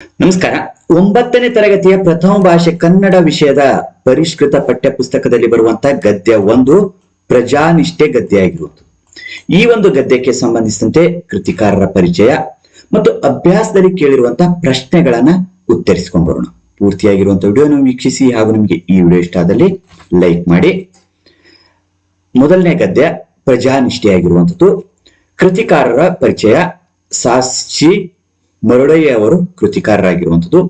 ನಮಸ್ಕಾರ. ಒಂಬತ್ತನೇ ತರಗತಿಯ ಪ್ರಥಮ ಭಾಷೆ ಕನ್ನಡ ವಿಷಯದ ಪರಿಷ್ಕೃತ ಪಠ್ಯ ಪುಸ್ತಕದಲ್ಲಿ ಬರುವಂತಹ ಗದ್ಯ ಒಂದು, ಪ್ರಜಾನಿಷ್ಠೆ ಗದ್ಯ ಆಗಿರುವುದು. ಈ ಒಂದು ಗದ್ಯಕ್ಕೆ ಸಂಬಂಧಿಸಿದಂತೆ ಕೃತಿಕಾರರ ಪರಿಚಯ ಮತ್ತು ಅಭ್ಯಾಸದಲ್ಲಿ ಕೇಳಿರುವಂತಹ ಪ್ರಶ್ನೆಗಳನ್ನ ಉತ್ತರಿಸಿಕೊಂಡು ಬರೋಣ. ಪೂರ್ತಿಯಾಗಿರುವಂತಹ ವಿಡಿಯೋನ ವೀಕ್ಷಿಸಿ ಹಾಗೂ ನಿಮಗೆ ಈ ವಿಡಿಯೋ ಇಷ್ಟ ಆದಲ್ಲಿ ಲೈಕ್ ಮಾಡಿ. ಮೊದಲನೇ ಗದ್ಯ ಪ್ರಜಾನಿಷ್ಠೆಯಾಗಿರುವಂಥದ್ದು ಕೃತಿಕಾರರ ಪರಿಚಯ ಸಾಕ್ಷಿ ಮರುಳಯ್ಯ ಅವರು ಕೃತಿಕಾರರಾಗಿರುವಂಥದ್ದು.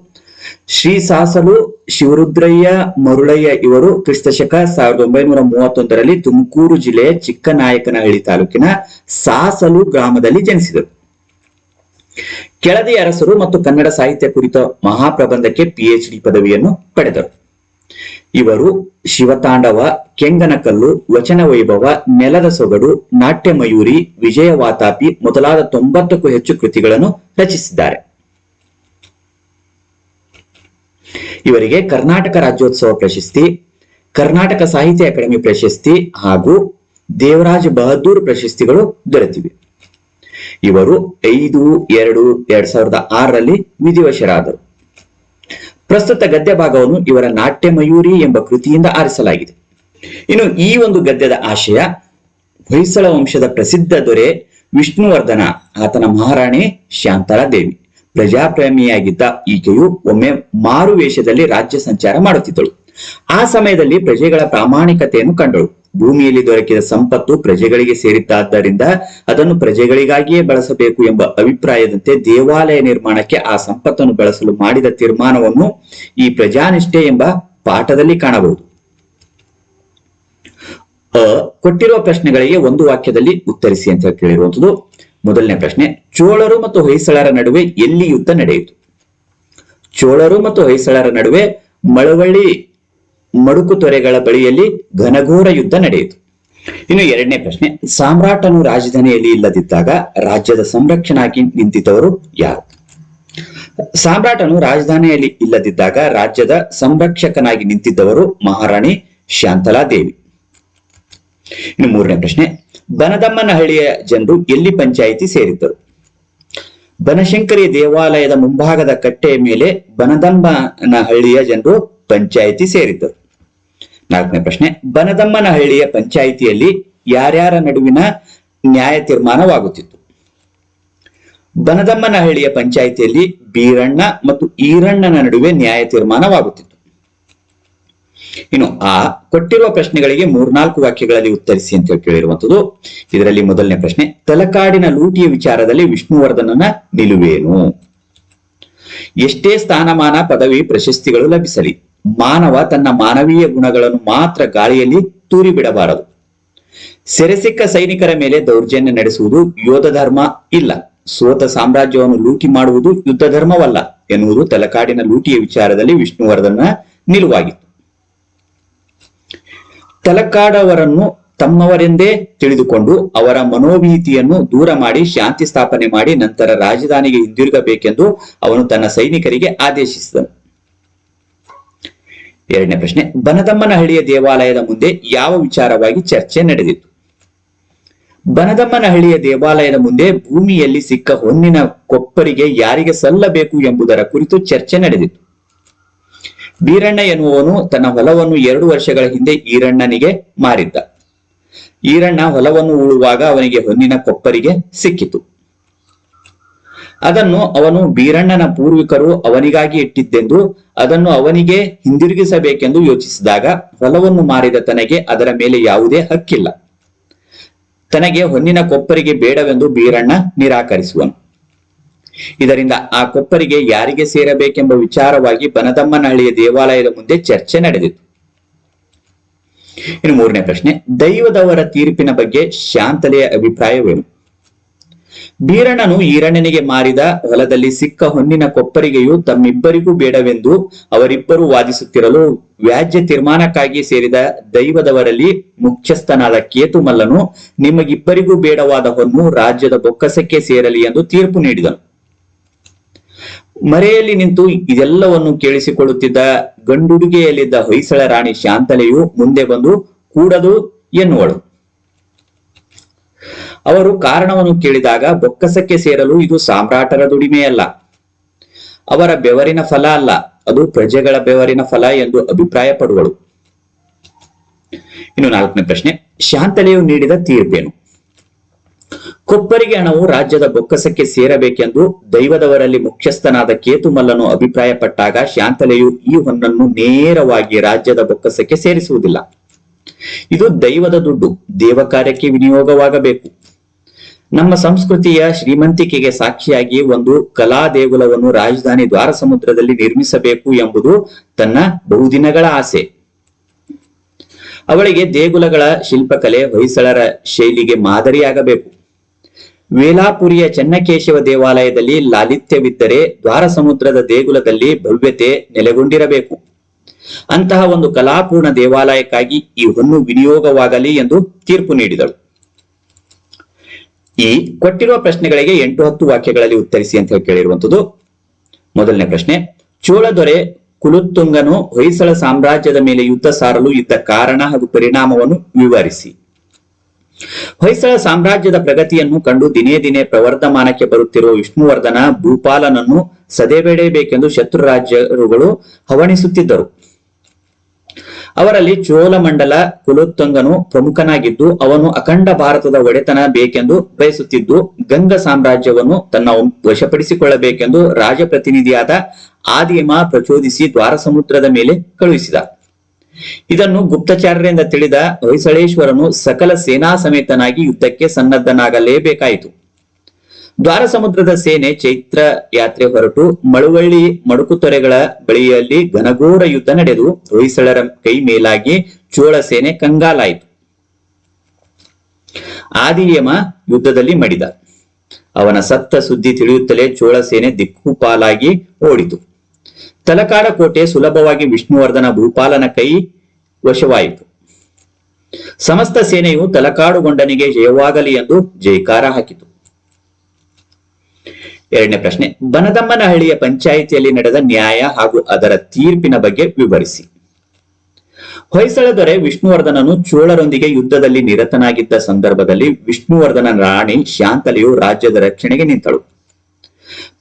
ಶ್ರೀ ಸಾಸಲು, ಶಿವರುದ್ರಯ್ಯ ಮರುಳಯ್ಯ ಇವರು ಕ್ರಿಸ್ತಶಕ ಸಾವಿರದ ಒಂಬೈನೂರ ಮೂವತ್ತೊಂದರಲ್ಲಿ ತುಮಕೂರು ಜಿಲ್ಲೆಯ ಚಿಕ್ಕನಾಯಕನಹಳ್ಳಿ ತಾಲೂಕಿನ ಸಾಸಲು ಗ್ರಾಮದಲ್ಲಿ ಜನಿಸಿದರು. ಕೆಳದಿ ಅರಸರು ಮತ್ತು ಕನ್ನಡ ಸಾಹಿತ್ಯ ಕುರಿತ ಮಹಾಪ್ರಬಂಧಕ್ಕೆ ಪಿಎಚ್ ಡಿ ಪದವಿಯನ್ನು ಪಡೆದರು. ಇವರು ಶಿವತಾಂಡವ, ಕೆಂಗನಕಲ್ಲು, ವಚನ ವೈಭವ, ನೆಲದ ಸೊಗಡು, ನಾಟ್ಯ ಮಯೂರಿ, ವಿಜಯ ವಾತಾಪಿ ಮೊದಲಾದ ತೊಂಬತ್ತಕ್ಕೂ ಹೆಚ್ಚು ಕೃತಿಗಳನ್ನು ರಚಿಸಿದ್ದಾರೆ. ಇವರಿಗೆ ಕರ್ನಾಟಕ ರಾಜ್ಯೋತ್ಸವ ಪ್ರಶಸ್ತಿ, ಕರ್ನಾಟಕ ಸಾಹಿತ್ಯ ಅಕಾಡೆಮಿ ಪ್ರಶಸ್ತಿ ಹಾಗೂ ದೇವರಾಜ್ ಬಹದ್ದೂರ್ ಪ್ರಶಸ್ತಿಗಳು ದೊರೆತಿವೆ. ಇವರು ಐದು, ಎರಡು, ಎರಡ್ ಸಾವಿರದ ಆರರಲ್ಲಿ ವಿಧಿವಶರಾದರು. ಪ್ರಸ್ತುತ ಗದ್ಯ ಭಾಗವನ್ನು ಇವರ ನಾಟ್ಯ ಮಯೂರಿ ಎಂಬ ಕೃತಿಯಿಂದ ಆರಿಸಲಾಗಿದೆ. ಇನ್ನು ಈ ಒಂದು ಗದ್ಯದ ಆಶಯ ಹೊಯ್ಸಳ ವಂಶದ ಪ್ರಸಿದ್ಧ ದೊರೆ ವಿಷ್ಣುವರ್ಧನ, ಆತನ ಮಹಾರಾಣಿ ಶಾಂತಲಾ ದೇವಿ. ಪ್ರಜಾಪ್ರೇಮಿಯಾಗಿದ್ದ ಈಕೆಯು ಒಮ್ಮೆ ಮಾರು ವೇಷದಲ್ಲಿ ರಾಜ್ಯ ಸಂಚಾರ ಮಾಡುತ್ತಿದ್ದಳು. ಆ ಸಮಯದಲ್ಲಿ ಪ್ರಜೆಗಳ ಪ್ರಾಮಾಣಿಕತೆಯನ್ನು ಕಂಡಳು. ಭೂಮಿಯಲ್ಲಿ ದೊರಕಿದ ಸಂಪತ್ತು ಪ್ರಜೆಗಳಿಗೆ ಸೇರಿದ್ದಾದ್ದರಿಂದ ಅದನ್ನು ಪ್ರಜೆಗಳಿಗಾಗಿಯೇ ಬಳಸಬೇಕು ಎಂಬ ಅಭಿಪ್ರಾಯದಂತೆ ದೇವಾಲಯ ನಿರ್ಮಾಣಕ್ಕೆ ಆ ಸಂಪತ್ತನ್ನು ಬಳಸಲು ಮಾಡಿದ ತೀರ್ಮಾನವನ್ನು ಈ ಪ್ರಜಾನಿಷ್ಠೆ ಎಂಬ ಪಾಠದಲ್ಲಿ ಕಾಣಬಹುದು. ಅ, ಕೊಟ್ಟಿರುವ ಪ್ರಶ್ನೆಗಳಿಗೆ ಒಂದು ವಾಕ್ಯದಲ್ಲಿ ಉತ್ತರಿಸಿ ಅಂತ ಕೇಳಿರುವಂತದ್ದು ಮೊದಲನೇ ಪ್ರಶ್ನೆ, ಚೋಳರು ಮತ್ತು ಹೊಯ್ಸಳರ ನಡುವೆ ಎಲ್ಲಿ ಯುದ್ಧ ನಡೆಯಿತು? ಚೋಳರು ಮತ್ತು ಹೊಯ್ಸಳರ ನಡುವೆ ಮಳವಳ್ಳಿ ಮಡುಕು ತೊರೆಗಳ ಬಳಿಯಲ್ಲಿ ಘನಘೋರ ಯುದ್ಧ ನಡೆಯಿತು. ಇನ್ನು ಎರಡನೇ ಪ್ರಶ್ನೆ, ಸಾಮ್ರಾಟನು ರಾಜಧಾನಿಯಲ್ಲಿ ಇಲ್ಲದಿದ್ದಾಗ ರಾಜ್ಯದ ಸಂರಕ್ಷಣಾಗಿ ನಿಂತಿದ್ದವರು ಯಾರು? ಸಾಮ್ರಾಟನು ರಾಜಧಾನಿಯಲ್ಲಿ ಇಲ್ಲದಿದ್ದಾಗ ರಾಜ್ಯದ ಸಂರಕ್ಷಕನಾಗಿ ನಿಂತಿದ್ದವರು ಮಹಾರಾಣಿ ಶಾಂತಲಾ ದೇವಿ. ಇನ್ನು ಮೂರನೇ ಪ್ರಶ್ನೆ ಬನದಮ್ಮನಹಳ್ಳಿಯ ಜನರು ಎಲ್ಲಿ ಪಂಚಾಯಿತಿ ಸೇರಿದ್ದರು? ಬನಶಂಕರಿ ದೇವಾಲಯದ ಮುಂಭಾಗದ ಕಟ್ಟೆಯ ಮೇಲೆ ಬನದಮ್ಮನಹಳ್ಳಿಯ ಜನರು ಪಂಚಾಯಿತಿ ಸೇರಿದ್ದರು. ನಾಲ್ಕನೇ ಪ್ರಶ್ನೆ, ಬನದಮ್ಮನಹಳ್ಳಿಯ ಪಂಚಾಯಿತಿಯಲ್ಲಿ ಯಾರ್ಯಾರ ನಡುವಿನ ನ್ಯಾಯ ತೀರ್ಮಾನವಾಗುತ್ತಿತ್ತು? ಬನದಮ್ಮನಹಳ್ಳಿಯ ಪಂಚಾಯಿತಿಯಲ್ಲಿ ಬೀರಣ್ಣ ಮತ್ತು ಈರಣ್ಣನ ನಡುವೆ ನ್ಯಾಯ ತೀರ್ಮಾನವಾಗುತ್ತಿತ್ತು. ಇನ್ನು ಆ ಕೊಟ್ಟಿರುವ ಪ್ರಶ್ನೆಗಳಿಗೆ ಮೂರ್ನಾಲ್ಕು ವಾಕ್ಯಗಳಲ್ಲಿ ಉತ್ತರಿಸಿ ಅಂತ ಕೇಳಿರುವಂತದ್ದು ಇದರಲ್ಲಿ ಮೊದಲನೇ ಪ್ರಶ್ನೆ, ತಲಕಾಡಿನ ಲೂಟಿಯ ವಿಚಾರದಲ್ಲಿ ವಿಷ್ಣುವರ್ಧನನ ನಿಲುವೇನು? ಎಷ್ಟೇ ಸ್ಥಾನಮಾನ ಪದವಿ ಪ್ರಶಸ್ತಿಗಳು ಲಭಿಸಲಿ ಮಾನವ ತನ್ನ ಮಾನವೀಯ ಗುಣಗಳನ್ನು ಮಾತ್ರ ಗಾಳಿಯಲ್ಲಿ ತೂರಿ ಬಿಡಬಾರದು ಸೆರೆಸಿಕ್ಕ ಸೈನಿಕರ ಮೇಲೆ ದೌರ್ಜನ್ಯ ನಡೆಸುವುದು ಯೋಧ ಧರ್ಮ ಇಲ್ಲ. ಸೋತ ಸಾಮ್ರಾಜ್ಯವನ್ನು ಲೂಟಿ ಮಾಡುವುದು ಯುದ್ಧ ಧರ್ಮವಲ್ಲ ಎನ್ನುವುದು ತಲಕಾಡಿನ ಲೂಟಿಯ ವಿಚಾರದಲ್ಲಿ ವಿಷ್ಣುವರ್ಧನ ನಿಲುವಾಗಿತ್ತು. ತಲಕಾಡವರನ್ನು ತಮ್ಮವರೆಂದೇ ತಿಳಿದುಕೊಂಡು ಅವರ ಮನೋಭೀತಿಯನ್ನು ದೂರ ಮಾಡಿ ಶಾಂತಿ ಸ್ಥಾಪನೆ ಮಾಡಿ ನಂತರ ರಾಜಧಾನಿಗೆ ಹಿಂದಿರುಗಬೇಕೆಂದು ಅವನು ತನ್ನ ಸೈನಿಕರಿಗೆ ಆದೇಶಿಸಿದನು. ಎರಡನೇ ಪ್ರಶ್ನೆ ಬನದಮ್ಮನಹಳ್ಳಿಯ ದೇವಾಲಯದ ಮುಂದೆ ಯಾವ ವಿಚಾರವಾಗಿ ಚರ್ಚೆ ನಡೆದಿತ್ತು? ಬನದಮ್ಮನಹಳ್ಳಿಯ ದೇವಾಲಯದ ಮುಂದೆ ಭೂಮಿಯಲ್ಲಿ ಸಿಕ್ಕ ಹೊನ್ನಿನ ಕೊಪ್ಪರಿಗೆ ಯಾರಿಗೆ ಸಲ್ಲಬೇಕು ಎಂಬುದರ ಕುರಿತು ಚರ್ಚೆ ನಡೆದಿತ್ತು. ಬೀರಣ್ಣ ಎನ್ನುವವನು ತನ್ನ ಹೊಲವನ್ನು ಎರಡು ವರ್ಷಗಳ ಹಿಂದೆ ಈರಣ್ಣನಿಗೆ ಮಾರಿದ್ದ. ಈರಣ್ಣ ಹೊಲವನ್ನು ಉಳುವಾಗ ಅವನಿಗೆ ಹೊನ್ನಿನ ಕೊಪ್ಪರಿಗೆ ಸಿಕ್ಕಿತು. ಅದನ್ನು ಅವನು ಬೀರಣ್ಣನ ಪೂರ್ವಿಕರು ಅವನಿಗಾಗಿ ಇಟ್ಟಿದ್ದೆಂದು ಅದನ್ನು ಅವನಿಗೆ ಹಿಂದಿರುಗಿಸಬೇಕೆಂದು ಯೋಚಿಸಿದಾಗ ಹೊಲವನ್ನು ಮಾರಿದ ತನಗೆ ಅದರ ಮೇಲೆ ಯಾವುದೇ ಹಕ್ಕಿಲ್ಲ. ತನಗೆ ಹೊನ್ನಿನ ಕೊಪ್ಪರಿಗೆ ಬೇಡವೆಂದು ಬೀರಣ್ಣ ನಿರಾಕರಿಸುವನು. ಇದರಿಂದ ಆ ಕೊಪ್ಪರಿಗೆ ಯಾರಿಗೆ ಸೇರಬೇಕೆಂಬ ವಿಚಾರವಾಗಿ ಬನದಮ್ಮನಹಳ್ಳಿಯ ದೇವಾಲಯದ ಮುಂದೆ ಚರ್ಚೆ ನಡೆದಿತ್ತು. ಇನ್ನು ಮೂರನೇ ಪ್ರಶ್ನೆ, ದೈವದವರ ತೀರ್ಪಿನ ಬಗ್ಗೆ ಶಾಂತಲೆಯ ಅಭಿಪ್ರಾಯವೇನು? ಬೀರಣ್ಣನು ಈರಣ್ಣನಿಗೆ ಮಾರಿದ ಹೊಲದಲ್ಲಿ ಸಿಕ್ಕ ಹೊನ್ನಿನ ಕೊಪ್ಪರಿಗೆಯು ತಮ್ಮಿಬ್ಬರಿಗೂ ಬೇಡವೆಂದು ಅವರಿಬ್ಬರು ವಾದಿಸುತ್ತಿರಲು ವ್ಯಾಜ್ಯ ತೀರ್ಮಾನಕ್ಕಾಗಿ ಸೇರಿದ ದೈವದವರಲ್ಲಿ ಮುಖ್ಯಸ್ಥನಾದ ಕೇತುಮಲ್ಲನು ನಿಮಗಿಬ್ಬರಿಗೂ ಬೇಡವಾದ ಹೊನ್ನು ರಾಜ್ಯದ ಬೊಕ್ಕಸಕ್ಕೆ ಸೇರಲಿ ಎಂದು ತೀರ್ಪು ನೀಡಿದನು. ಮರೆಯಲ್ಲಿ ನಿಂತು ಇದೆಲ್ಲವನ್ನು ಕೇಳಿಸಿಕೊಳ್ಳುತ್ತಿದ್ದ ಗಂಡುಡುಗೆಯಲ್ಲಿದ್ದ ಹೊಯ್ಸಳ ರಾಣಿ ಶಾಂತಲೆಯು ಮುಂದೆ ಬಂದು ಕೂಡದು ಎನ್ನುವಳು. ಅವರು ಕಾರಣವನ್ನು ಕೇಳಿದಾಗ ಬೊಕ್ಕಸಕ್ಕೆ ಸೇರಲು ಇದು ಸಾಮ್ರಾಟರ ದುಡಿಮೆಯಲ್ಲ. ಅವರ ಬೆವರಿನ ಫಲ ಅಲ್ಲ, ಅದು ಪ್ರಜೆಗಳ ಬೆವರಿನ ಫಲ ಎಂದು ಅಭಿಪ್ರಾಯ ಪಡುವಳು ಇನ್ನು ನಾಲ್ಕನೇ ಪ್ರಶ್ನೆ, ಶಾಂತಲೆಯು ನೀಡಿದ ತೀರ್ಪೇನು? ಕೊಪ್ಪರಿಗೆ ಹಣವು ರಾಜ್ಯದ ಬೊಕ್ಕಸಕ್ಕೆ ಸೇರಬೇಕೆಂದು ದೈವದವರಲ್ಲಿ ಮುಖ್ಯಸ್ಥನಾದ ಕೇತುಮಲ್ಲನು ಅಭಿಪ್ರಾಯಪಟ್ಟಾಗ ಶಾಂತಲೆಯು ಈ ಹೊನ್ನನ್ನು ನೇರವಾಗಿ ರಾಜ್ಯದ ಬೊಕ್ಕಸಕ್ಕೆ ಸೇರಿಸುವುದಿಲ್ಲ. ಇದು ದೈವದ ದುಡ್ಡು ದೇವ ಕಾರ್ಯಕ್ಕೆ ವಿನಿಯೋಗವಾಗಬೇಕು. ನಮ್ಮ ಸಂಸ್ಕೃತಿಯ ಶ್ರೀಮಂತಿಕೆಗೆ ಸಾಕ್ಷಿಯಾಗಿ ಒಂದು ಕಲಾ ದೇಗುಲವನ್ನು ರಾಜಧಾನಿ ದ್ವಾರ ಸಮುದ್ರದಲ್ಲಿ ನಿರ್ಮಿಸಬೇಕು ಎಂಬುದು ತನ್ನ ಬಹುದಿನಗಳ ಆಸೆ. ಅವಳಿಗೆ ದೇಗುಲಗಳ ಶಿಲ್ಪಕಲೆ ಹೊಯ್ಸಳರ ಶೈಲಿಗೆ ಮಾದರಿಯಾಗಬೇಕು. ವೇಲಾಪುರಿಯ ಚೆನ್ನಕೇಶವ ದೇವಾಲಯದಲ್ಲಿ ಲಾಲಿತ್ಯವಿದ್ದರೆ ದ್ವಾರ ಸಮುದ್ರದ ದೇಗುಲದಲ್ಲಿ ಭವ್ಯತೆ ನೆಲೆಗೊಂಡಿರಬೇಕು. ಅಂತಹ ಒಂದು ಕಲಾಪೂರ್ಣ ದೇವಾಲಯಕ್ಕಾಗಿ ಈ ಹೊನ್ನು ವಿನಿಯೋಗವಾಗಲಿ ಎಂದು ತೀರ್ಪು ನೀಡಿದಳು. ಈ ಕೊಟ್ಟಿರುವ ಪ್ರಶ್ನೆಗಳಿಗೆ ಎಂಟು ಹತ್ತು ವಾಕ್ಯಗಳಲ್ಲಿ ಉತ್ತರಿಸಿ ಅಂತ ಹೇಳಿ ಕೇಳಿರುವಂತದ್ದು ಮೊದಲನೇ ಪ್ರಶ್ನೆ, ಚೋಳ ದೊರೆ ಕುಲುತ್ತುಂಗನು ಹೊಯ್ಸಳ ಸಾಮ್ರಾಜ್ಯದ ಮೇಲೆ ಯುದ್ಧ ಸಾರಲು ಇದ್ದ ಕಾರಣ ಹಾಗೂ ಪರಿಣಾಮವನ್ನು ವಿವರಿಸಿ. ಹೊಯ್ಸಳ ಸಾಮ್ರಾಜ್ಯದ ಪ್ರಗತಿಯನ್ನು ಕಂಡು ದಿನೇ ದಿನೇ ಪ್ರವರ್ಧಮಾನಕ್ಕೆ ಬರುತ್ತಿರುವ ವಿಷ್ಣುವರ್ಧನ ಭೂಪಾಲನನ್ನು ಸದೆಬೇಡಬೇಕೆಂದು ಶತ್ರು ರಾಜ್ಯರುಗಳು ಹವಣಿಸುತ್ತಿದ್ದರು. ಅವರಲ್ಲಿ ಚೋಳಮಂಡಲ ಕುಲೋತ್ತಂಗನು ಪ್ರಮುಖನಾಗಿದ್ದು, ಅವನು ಅಖಂಡ ಭಾರತದ ಒಡೆತನ ಬೇಕೆಂದು ಬಯಸುತ್ತಿದ್ದು, ಗಂಗ ಸಾಮ್ರಾಜ್ಯವನ್ನು ತನ್ನ ವಶಪಡಿಸಿಕೊಳ್ಳಬೇಕೆಂದು ರಾಜಪ್ರತಿನಿಧಿಯಾದ ಆದಿಮ ಪ್ರಚೋದಿಸಿ ದ್ವಾರ ಸಮುದ್ರದ ಮೇಲೆ ಕಳುಹಿಸಿದ. ಇದನ್ನು ಗುಪ್ತಚಾರರಿಂದ ತಿಳಿದ ಹೊಯ್ಸಳೇಶ್ವರನು ಸಕಲ ಸೇನಾ ಸಮೇತನಾಗಿ ಯುದ್ಧಕ್ಕೆ ಸನ್ನದ್ಧನಾಗಲೇಬೇಕಾಯಿತು. ದ್ವಾರ ಸಮುದ್ರದ ಸೇನೆ ಚೈತ್ರ ಯಾತ್ರೆ ಹೊರಟು ಮಳುವಳ್ಳಿ ಮಡುಕುತೊರೆಗಳ ಬಳಿಯಲ್ಲಿ ಘನಘೋರ ಯುದ್ಧ ನಡೆದು ಹೊಯ್ಸಳರ ಕೈ ಮೇಲಾಗಿ ಚೋಳ ಸೇನೆ ಕಂಗಾಲಾಯಿತು. ಆದಿಯಮ ಯುದ್ಧದಲ್ಲಿ ಮಡಿದ. ಅವನ ಸತ್ತ ಸುದ್ದಿ ತಿಳಿಯುತ್ತಲೇ ಚೋಳ ಸೇನೆ ದಿಕ್ಕುಪಾಲಾಗಿ ಓಡಿತು. ತಲಕಾಡ ಕೋಟೆ ಸುಲಭವಾಗಿ ವಿಷ್ಣುವರ್ಧನ ಭೂಪಾಲನ ಕೈ ವಶವಾಯಿತು. ಸಮಸ್ತ ಸೇನೆಯು ತಲಕಾಡುಗೊಂಡನಿಗೆ ಜಯವಾಗಲಿ ಎಂದು ಜೈಕಾರ ಹಾಕಿತು. ಎರಡನೇ ಪ್ರಶ್ನೆ, ಬನದಮ್ಮನಹಳ್ಳಿಯ ಪಂಚಾಯಿತಿಯಲ್ಲಿ ನಡೆದ ನ್ಯಾಯ ಹಾಗೂ ಅದರ ತೀರ್ಪಿನ ಬಗ್ಗೆ ವಿವರಿಸಿ. ಹೊಯ್ಸಳ ದೊರೆ ವಿಷ್ಣುವರ್ಧನನು ಚೋಳರೊಂದಿಗೆ ಯುದ್ಧದಲ್ಲಿ ನಿರತನಾಗಿದ್ದ ಸಂದರ್ಭದಲ್ಲಿ ವಿಷ್ಣುವರ್ಧನ ರಾಣಿ ಶಾಂತಲೆಯು ರಾಜ್ಯದ ರಕ್ಷಣೆಗೆ ನಿಂತಳು.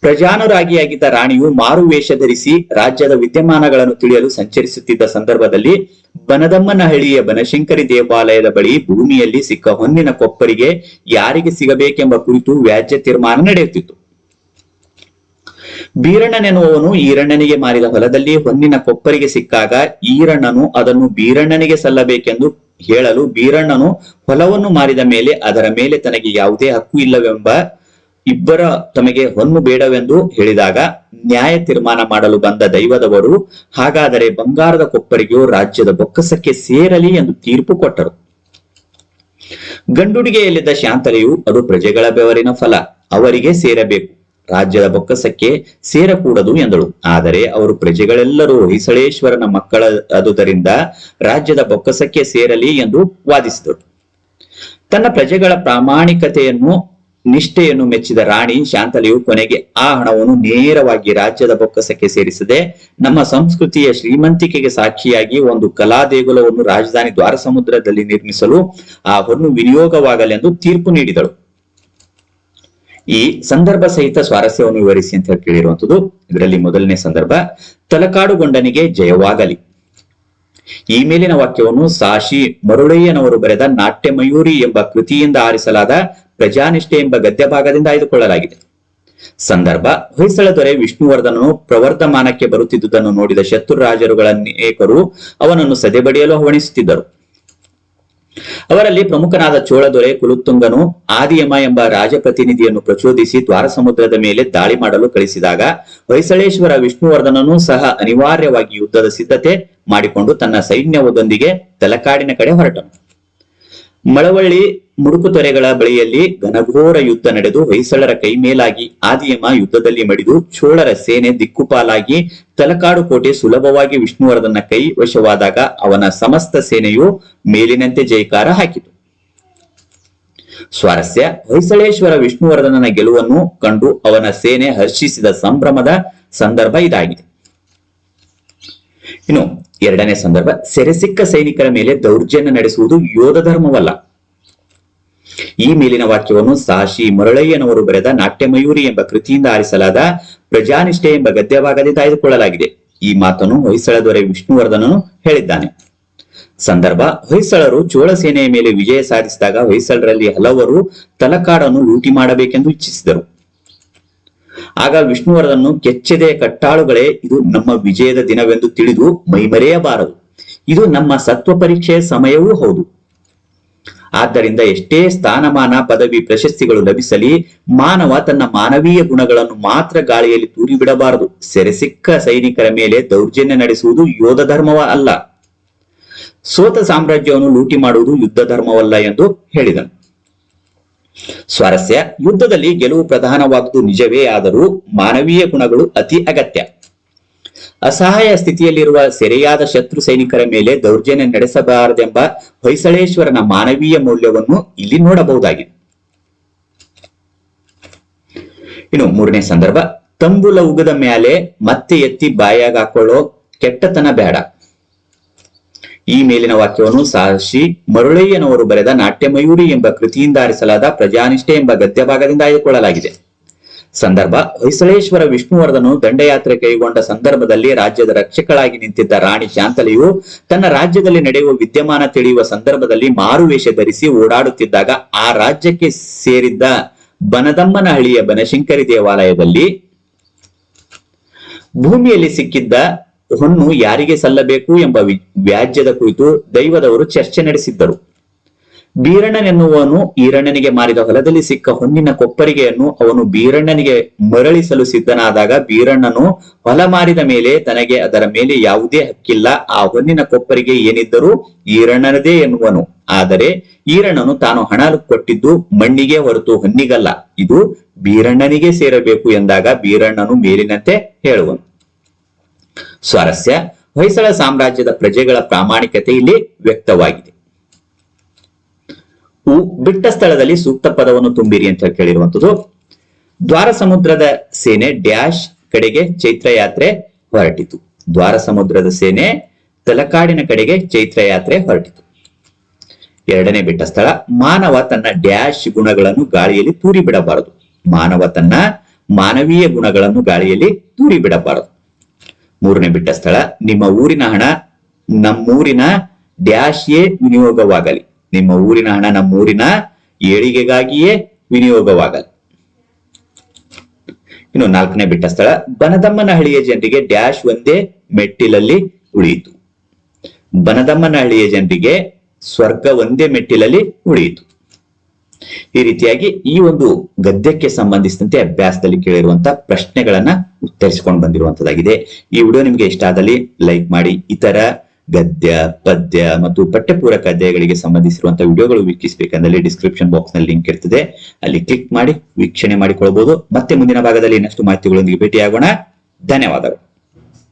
ಪ್ರಜಾನುರಾಗಿಯಾಗಿದ್ದ ರಾಣಿಯು ಮಾರುವೇಷ ಧರಿಸಿ ರಾಜ್ಯದ ವಿದ್ಯಮಾನಗಳನ್ನು ತಿಳಿಯಲು ಸಂಚರಿಸುತ್ತಿದ್ದ ಸಂದರ್ಭದಲ್ಲಿ ಬನದಮ್ಮನಹಳ್ಳಿಯ ಬನಶಂಕರಿ ದೇವಾಲಯದ ಬಳಿ ಭೂಮಿಯಲ್ಲಿ ಸಿಕ್ಕ ಹೊನ್ನಿನ ಕೊಪ್ಪರಿಗೆ ಯಾರಿಗೆ ಸಿಗಬೇಕೆಂಬ ಕುರಿತು ವ್ಯಾಜ್ಯ ತೀರ್ಮಾನ ನಡೆಯುತ್ತಿತ್ತು. ಬೀರಣ್ಣನೆನ್ನುವವನು ಈರಣ್ಣನಿಗೆ ಮಾರಿದ ಹೊಲದಲ್ಲಿ ಹೊನ್ನಿನ ಕೊಪ್ಪರಿಗೆ ಸಿಕ್ಕಾಗ ಈರಣ್ಣನು ಅದನ್ನು ಬೀರಣ್ಣನಿಗೆ ಸಲ್ಲಬೇಕೆಂದು ಹೇಳಲು ಬೀರಣ್ಣನು ಹೊಲವನ್ನು ಮಾರಿದ ಮೇಲೆ ಅದರ ಮೇಲೆ ತನಗೆ ಯಾವುದೇ ಹಕ್ಕು ಇಲ್ಲವೆಂಬ ಇಬ್ಬರ ತಮಗೆ ಹೊನ್ನು ಬೇಡವೆಂದು ಹೇಳಿದಾಗ ನ್ಯಾಯ ತೀರ್ಮಾನ ಮಾಡಲು ಬಂದ ದೈವದವರು, ಹಾಗಾದರೆ ಬಂಗಾರದ ಕೊಪ್ಪರಿಗೂ ರಾಜ್ಯದ ಬೊಕ್ಕಸಕ್ಕೆ ಸೇರಲಿ ಎಂದು ತೀರ್ಪು ಕೊಟ್ಟರು. ಗಂಡುಡಿಗೆಯಲ್ಲಿದ್ದ ಶಾಂತಲೆಯು ಅದು ಪ್ರಜೆಗಳ ಬೆವರಿನ ಫಲ, ಅವರಿಗೆ ಸೇರಬೇಕು. ರಾಜ್ಯದ ಬೊಕ್ಕಸಕ್ಕೆ ಸೇರಕೂಡದು ಎಂದಳು. ಆದರೆ ಅವರು ಪ್ರಜೆಗಳೆಲ್ಲರೂ ಹೊಯ್ಸಳೇಶ್ವರನ ಮಕ್ಕಳ ಅದುದರಿಂದ ರಾಜ್ಯದ ಬೊಕ್ಕಸಕ್ಕೆ ಸೇರಲಿ ಎಂದು ವಾದಿಸಿದರು. ತನ್ನ ಪ್ರಜೆಗಳ ಪ್ರಾಮಾಣಿಕತೆಯನ್ನು, ನಿಷ್ಠೆಯನ್ನು ಮೆಚ್ಚಿದ ರಾಣಿ ಶಾಂತಲೆಯು ಕೊನೆಗೆ ಆ ಹಣವನ್ನು ನೇರವಾಗಿ ರಾಜ್ಯದ ಬೊಕ್ಕಸಕ್ಕೆ ಸೇರಿಸದೆ ನಮ್ಮ ಸಂಸ್ಕೃತಿಯ ಶ್ರೀಮಂತಿಕೆಗೆ ಸಾಕ್ಷಿಯಾಗಿ ಒಂದು ಕಲಾ ದೇಗುಲವನ್ನು ರಾಜಧಾನಿ ದ್ವಾರ ಸಮುದ್ರದಲ್ಲಿ ನಿರ್ಮಿಸಲು ಆ ಹೊನ್ನು ವಿನಿಯೋಗವಾಗಲೆಂದು ತೀರ್ಪು ನೀಡಿದಳು. ಈ ಸಂದರ್ಭ ಸಹಿತ ಸ್ವಾರಸ್ಯವನ್ನು ವಿವರಿಸಿ ಅಂತ ಹೇಳಿ ಕೇಳಿರುವಂತದ್ದು ಇದರಲ್ಲಿ ಮೊದಲನೇ ಸಂದರ್ಭ, ತಲಕಾಡುಗೊಂಡನಿಗೆ ಜಯವಾಗಲಿ. ಈ ಮೇಲಿನ ವಾಕ್ಯವನ್ನು ಸಾಶಿ ಮರುಳಯ್ಯನವರು ಬರೆದ ನಾಟ್ಯಮಯೂರಿ ಎಂಬ ಕೃತಿಯಿಂದ ಆರಿಸಲಾದ ಪ್ರಜಾನಿಷ್ಠೆ ಎಂಬ ಗದ್ಯ ಭಾಗದಿಂದ ಆಯ್ದುಕೊಳ್ಳಲಾಗಿದೆ. ಸಂದರ್ಭ, ಹೊಯ್ಸಳ ದೊರೆ ವಿಷ್ಣುವರ್ಧನನು ಪ್ರವರ್ಧಮಾನಕ್ಕೆ ಬರುತ್ತಿದ್ದುದನ್ನು ನೋಡಿದ ಶತ್ರು ರಾಜರುಗಳ ಅನೇಕರು ಅವನನ್ನು ಸದೆಬಡಿಯಲು ಹವಣಿಸುತ್ತಿದ್ದರು ಅವರಲ್ಲಿ ಪ್ರಮುಖನಾದ ಚೋಳ ದೊರೆ ಕುಲುತ್ತುಂಗನು ಆದಿಯಮ ಎಂಬ ರಾಜಪ್ರತಿನಿಧಿಯನ್ನು ಪ್ರಚೋದಿಸಿ ದ್ವಾರ ಸಮುದ್ರದ ಮೇಲೆ ದಾಳಿ ಮಾಡಲು ಕಳಿಸಿದಾಗ ಹೊಯ್ಸಳೇಶ್ವರ ವಿಷ್ಣುವರ್ಧನನು ಸಹ ಅನಿವಾರ್ಯವಾಗಿ ಯುದ್ಧದ ಸಿದ್ಧತೆ ಮಾಡಿಕೊಂಡು ತನ್ನ ಸೈನ್ಯವೊಂದಿಗೆ ತಲಕಾಡಿನ ಕಡೆ ಹೊರಟನು. ಮಳವಳ್ಳಿ ಮುಡುಕುತೊರೆಗಳ ಬಳಿಯಲ್ಲಿ ಘನಘೋರ ಯುದ್ಧ ನಡೆದು ಹೊಯ್ಸಳರ ಕೈ ಮೇಲಾಗಿ ಆದಿಯಮ ಯುದ್ಧದಲ್ಲಿ ಮಡಿದು ಚೋಳರ ಸೇನೆ ದಿಕ್ಕುಪಾಲಾಗಿ ತಲಕಾಡು ಕೋಟೆ ಸುಲಭವಾಗಿ ವಿಷ್ಣುವರ್ಧನ ಕೈ ವಶವಾದಾಗ ಅವನ ಸಮಸ್ತ ಸೇನೆಯು ಮೇಲಿನಂತೆ ಜೈಕಾರ ಹಾಕಿತು. ಸ್ವಾರಸ್ಯ, ಹೊಯ್ಸಳೇಶ್ವರ ವಿಷ್ಣುವರ್ಧನನ ಗೆಲುವನ್ನು ಕಂಡು ಅವನ ಸೇನೆ ಹರ್ಷಿಸಿದ ಸಂಭ್ರಮದ ಸಂದರ್ಭ ಇದಾಗಿದೆ. ಇನ್ನು ಎರಡನೇ ಸಂದರ್ಭ ಸೆರೆಸಿಕ್ಕ ಸೈನಿಕರ ಮೇಲೆ ದೌರ್ಜನ್ಯ ನಡೆಸುವುದು ಯೋಧ ಧರ್ಮವಲ್ಲ. ಈ ಮೇಲಿನ ವಾಕ್ಯವನ್ನು ಸಾಶಿ ಮರಳಯ್ಯನವರು ಬರೆದ ನಾಟ್ಯಮಯೂರಿ ಎಂಬ ಕೃತಿಯಿಂದ ಆರಿಸಲಾದ ಪ್ರಜಾನಿಷ್ಠೆ ಎಂಬ ತಾಯ್ದುಕೊಳ್ಳಲಾಗಿದೆ. ಆಯ್ದುಕೊಳ್ಳಲಾಗಿದೆ ಈ ಮಾತನ್ನು ಹೊಯ್ಸಳ ದೊರೆ ವಿಷ್ಣುವರ್ಧನನು ಹೇಳಿದ್ದಾನೆ. ಸಂದರ್ಭ, ಹೊಯ್ಸಳರು ಚೋಳ ಸೇನೆಯ ಮೇಲೆ ವಿಜಯ ಸಾಧಿಸಿದಾಗ ಹೊಯ್ಸಳರಲ್ಲಿ ಹಲವರು ತಲಕಾಡನ್ನು ಲೂಟಿ ಮಾಡಬೇಕೆಂದು ಇಚ್ಛಿಸಿದರು. ಆಗ ವಿಷ್ಣುವರ್ಧನನು ಕೆಚ್ಚದೆ ಕಟ್ಟಾಳುಗಳೇ, ಇದು ನಮ್ಮ ವಿಜಯದ ದಿನವೆಂದು ತಿಳಿದು ಮೈಮರೆಯಬಾರದು. ಇದು ನಮ್ಮ ಸತ್ವ ಪರೀಕ್ಷೆಯ ಸಮಯವೂ ಹೌದು. ಆದ್ದರಿಂದ ಎಷ್ಟೇ ಸ್ಥಾನಮಾನ ಪದವಿ ಪ್ರಶಸ್ತಿಗಳು ಲಭಿಸಲಿ, ಮಾನವ ತನ್ನ ಮಾನವೀಯ ಗುಣಗಳನ್ನು ಮಾತ್ರ ಗಾಳಿಯಲ್ಲಿ ತೂರಿ ಬಿಡಬಾರದು ಸೆರೆಸಿಕ್ಕ ಸೈನಿಕರ ಮೇಲೆ ದೌರ್ಜನ್ಯ ನಡೆಸುವುದು ಯೋಧ ಧರ್ಮವ ಅಲ್ಲ. ಸೋತ ಸಾಮ್ರಾಜ್ಯವನ್ನು ಲೂಟಿ ಮಾಡುವುದು ಯುದ್ಧ ಧರ್ಮವಲ್ಲ ಎಂದು ಹೇಳಿದನು. ಸ್ವಾರಸ್ಯ, ಯುದ್ಧದಲ್ಲಿ ಗೆಲುವು ಪ್ರಧಾನವಾದುದು ನಿಜವೇ ಆದರೂ ಮಾನವೀಯ ಗುಣಗಳು ಅತಿ ಅಗತ್ಯ. ಅಸಹಾಯ ಸ್ಥಿತಿಯಲ್ಲಿರುವ ಸೆರೆಯಾದ ಶತ್ರು ಸೈನಿಕರ ಮೇಲೆ ದೌರ್ಜನ್ಯ ನಡೆಸಬಾರದೆಂಬ ಹೊಯ್ಸಳೇಶ್ವರನ ಮಾನವೀಯ ಮೌಲ್ಯವನ್ನು ಇಲ್ಲಿ ನೋಡಬಹುದಾಗಿದೆ. ಇನ್ನು ಮೂರನೇ ಸಂದರ್ಭ, ತಂಬುಲ ಉಗದ ಮೇಲೆ ಮತ್ತೆ ಎತ್ತಿ ಬಾಯಾಗಾಕೊಳ್ಳೋ ಕೆಟ್ಟತನ ಬೇಡ. ಈ ಮೇಲಿನ ವಾಕ್ಯವನ್ನು ಸಾಹಸಿ ಮರುಳಯ್ಯನವರು ಬರೆದ ನಾಟ್ಯಮಯೂರಿ ಎಂಬ ಕೃತಿಯಿಂದ ಆರಿಸಲಾದ ಪ್ರಜಾನಿಷ್ಠೆ ಎಂಬ ಗದ್ಯ ಭಾಗದಿಂದ ಆಯ್ದುಕೊಳ್ಳಲಾಗಿದೆ. ಸಂದರ್ಭ, ಹೊಯ್ಸಳೇಶ್ವರ ವಿಷ್ಣುವರ್ಧನು ದಂಡಯಾತ್ರೆ ಕೈಗೊಂಡ ಸಂದರ್ಭದಲ್ಲಿ ರಾಜ್ಯದ ರಕ್ಷಕಳಾಗಿ ನಿಂತಿದ್ದ ರಾಣಿ ಶಾಂತಲೆಯು ತನ್ನ ರಾಜ್ಯದಲ್ಲಿ ನಡೆಯುವ ವಿದ್ಯಮಾನ ತಿಳಿಯುವ ಸಂದರ್ಭದಲ್ಲಿ ಮಾರುವೇಷ ಧರಿಸಿ ಓಡಾಡುತ್ತಿದ್ದಾಗ ಆ ರಾಜ್ಯಕ್ಕೆ ಸೇರಿದ್ದ ಬನದಮ್ಮನಹಳ್ಳಿಯ ಬನಶಂಕರಿ ದೇವಾಲಯದಲ್ಲಿ ಭೂಮಿಯಲ್ಲಿ ಸಿಕ್ಕಿದ್ದ ಹೊನ್ನು ಯಾರಿಗೆ ಸಲ್ಲಬೇಕು ಎಂಬ ವ್ಯಾಜ್ಯದ ಕುರಿತು ದೈವದವರು ಚರ್ಚೆ ನಡೆಸಿದ್ದರು. ಬೀರಣ್ಣನೆನ್ನುವನು ಈರಣ್ಣನಿಗೆ ಮಾರಿದ ಹೊಲದಲ್ಲಿ ಸಿಕ್ಕ ಹೊನ್ನಿನ ಕೊಪ್ಪರಿಗೆಯನ್ನು ಅವನು ಬೀರಣ್ಣನಿಗೆ ಮರಳಿಸಲು ಸಿದ್ಧನಾದಾಗ ಬೀರಣ್ಣನು ಹೊಲ ಮಾರಿದ ಮೇಲೆ ತನಗೆ ಅದರ ಮೇಲೆ ಯಾವುದೇ ಹಕ್ಕಿಲ್ಲ, ಆ ಹೊನ್ನಿನ ಕೊಪ್ಪರಿಗೆ ಏನಿದ್ದರೂ ಈರಣ್ಣನದೇ ಎನ್ನುವನು. ಆದರೆ ಈರಣ್ಣನು ತಾನು ಹಣ ಕೊಟ್ಟಿದ್ದು ಮಣ್ಣಿಗೆ ಹೊರತು ಹೊನ್ನಿಗಲ್ಲ ಇದು ಬೀರಣ್ಣನಿಗೆ ಸೇರಬೇಕು ಎಂದಾಗ ಬೀರಣ್ಣನು ಮೇಲಿನಂತೆ ಹೇಳುವನು. ಸ್ವಾರಸ್ಯ ಹೊಯ್ಸಳ ಸಾಮ್ರಾಜ್ಯದ ಪ್ರಜೆಗಳ ಪ್ರಾಮಾಣಿಕತೆ ಇಲ್ಲಿ ವ್ಯಕ್ತವಾಗಿದೆ ಬಿಟ್ಟ ಸ್ಥಳದಲ್ಲಿ ಸೂಕ್ತ ಪದವನ್ನು ತುಂಬಿರಿ ಅಂತ ಕೇಳಿರುವಂತದ್ದು. ದ್ವಾರ ಸಮುದ್ರದ ಸೇನೆ ಡ್ಯಾಶ್ ಕಡೆಗೆ ಚೈತ್ರ ಯಾತ್ರೆ ಹೊರಟಿತು. ದ್ವಾರ ಸಮುದ್ರದ ಸೇನೆ ತಲಕಾಡಿನ ಕಡೆಗೆ ಚೈತ್ರ ಯಾತ್ರೆ ಹೊರಟಿತು. ಎರಡನೇ ಬಿಟ್ಟ ಸ್ಥಳ, ಮಾನವ ತನ್ನ ಡ್ಯಾಶ್ ಗುಣಗಳನ್ನು ಗಾಳಿಯಲ್ಲಿ ತೂರಿ ಬಿಡಬಾರದು ಮಾನವ ತನ್ನ ಮಾನವೀಯ ಗುಣಗಳನ್ನು ಗಾಳಿಯಲ್ಲಿ ತೂರಿ ಬಿಡಬಾರದು ಮೂರನೇ ಬಿಟ್ಟ ಸ್ಥಳ. ನಿಮ್ಮ ಊರಿನ ಹಣ ನಮ್ಮೂರಿನ ಡ್ಯಾಶ್ಯೇ ವಿನಿಯೋಗವಾಗಲಿ. ನಿಮ್ಮ ಊರಿನ ಹಣ ನಮ್ಮೂರಿನ ಏಳಿಗೆಗಾಗಿಯೇ ವಿನಿಯೋಗವಾಗಲಿ. ಇನ್ನು ನಾಲ್ಕನೇ ಬಿಟ್ಟ ಸ್ಥಳ. ಬನದಮ್ಮನಹಳ್ಳಿಯ ಜನರಿಗೆ ಡ್ಯಾಶ್ ಒಂದೇ ಮೆಟ್ಟಿಲಲ್ಲಿ ಉಳಿಯಿತು. ಬನದಮ್ಮನಹಳ್ಳಿಯ ಜನರಿಗೆ ಸ್ವರ್ಗ ಒಂದೇ ಮೆಟ್ಟಿಲಲ್ಲಿ ಉಳಿಯಿತು. ಈ ರೀತಿಯಾಗಿ ಈ ಒಂದು ಗದ್ಯಕ್ಕೆ ಸಂಬಂಧಿಸಿದಂತೆ ಅಭ್ಯಾಸದಲ್ಲಿ ಕೇಳಿರುವಂತಹ ಪ್ರಶ್ನೆಗಳನ್ನ ಉತ್ತರಿಸಿಕೊಂಡು ಬಂದಿರುವಂತದ್ದಾಗಿದೆ. ಈ ವಿಡಿಯೋ ನಿಮ್ಗೆ ಇಷ್ಟ ಆದಲ್ಲಿ ಲೈಕ್ ಮಾಡಿ, ಇತರ ಗದ್ಯ, ಪದ್ಯ ಮತ್ತು ಪಠ್ಯಪೂರಕ ಅಧ್ಯಾಯಗಳಿಗೆ ಸಂಬಂಧಿಸಿರುವಂತಹ ವಿಡಿಯೋಗಳು ವೀಕ್ಷಿಸಬೇಕಂದಲ್ಲಿ ಡಿಸ್ಕ್ರಿಪ್ಷನ್ ಬಾಕ್ಸ್ನಲ್ಲಿ ಲಿಂಕ್ ಇರ್ತದೆ. ಅಲ್ಲಿ ಕ್ಲಿಕ್ ಮಾಡಿ, ವೀಕ್ಷಣೆ ಮಾಡಿಕೊಳ್ಬಹುದು ಮತ್ತೆ ಮುಂದಿನ ಭಾಗದಲ್ಲಿ ಇನ್ನಷ್ಟು ಮಾಹಿತಿಗಳೊಂದಿಗೆ ಭೇಟಿಯಾಗೋಣ. ಧನ್ಯವಾದಗಳು.